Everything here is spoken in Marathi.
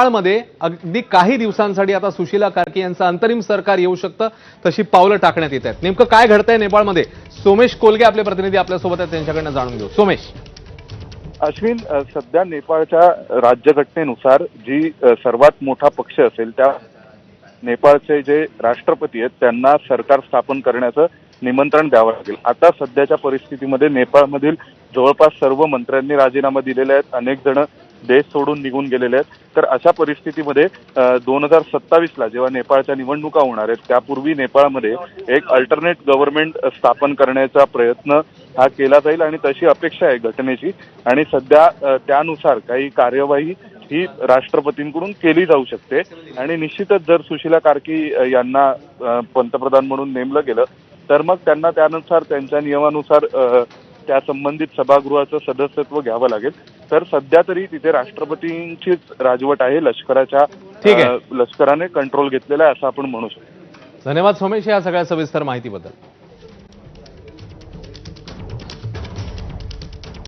नेपाळमध्ये अगदी काही दिवसांसाठी आता सुशीला कार्की यांचं अंतरिम सरकार येऊ शकतं तशी पावलं टाकण्यात येत आहेत. नेमकं काय घडतंय नेपाळमध्ये? सोमेश कोलगे आपले प्रतिनिधी आपल्यासोबत आहेत त्यांच्याकडनं जाणून घेऊ. सोमेश. अश्विन सध्या नेपाळच्या राज्यघटनेनुसार जी सर्वात मोठा पक्ष असेल त्या नेपाळचे जे राष्ट्रपती आहेत त्यांना सरकार स्थापन करण्याचं निमंत्रण द्यावं लागेल. आता सध्याच्या परिस्थितीमध्ये नेपाळमधील जवळपास सर्व मंत्र्यांनी राजीनामा दिलेले आहेत. अनेक जण देश सोडून निघून गेलेले आहेत. तर अशा परिस्थितीमध्ये दोन हजार सत्तावीसला जेव्हा नेपाळच्या निवडणुका होणार आहेत त्यापूर्वी नेपाळमध्ये एक अल्टरनेट गव्हर्नमेंट स्थापन करण्याचा प्रयत्न हा केला जाईल आणि तशी अपेक्षा आहे घटनेची. आणि सध्या त्यानुसार काही कार्यवाही ही राष्ट्रपतींकडून केली जाऊ शकते. आणि निश्चितच जर सुशीला कार्की यांना पंतप्रधान म्हणून नेमलं गेलं तर मग त्यांना त्यानुसार त्यांच्या नियमानुसार त्या संबंधित सभागृहाचं सदस्यत्व घ्यावं लागेल. तर सध्या तरी तिथे राष्ट्रपतींचीच राजवट आहे. लष्कराच्या लष्कराने कंट्रोल घेतलेला आहे असं आपण म्हणू शकतो. धन्यवाद सोमेश या सगळ्या सविस्तर माहितीबद्दल.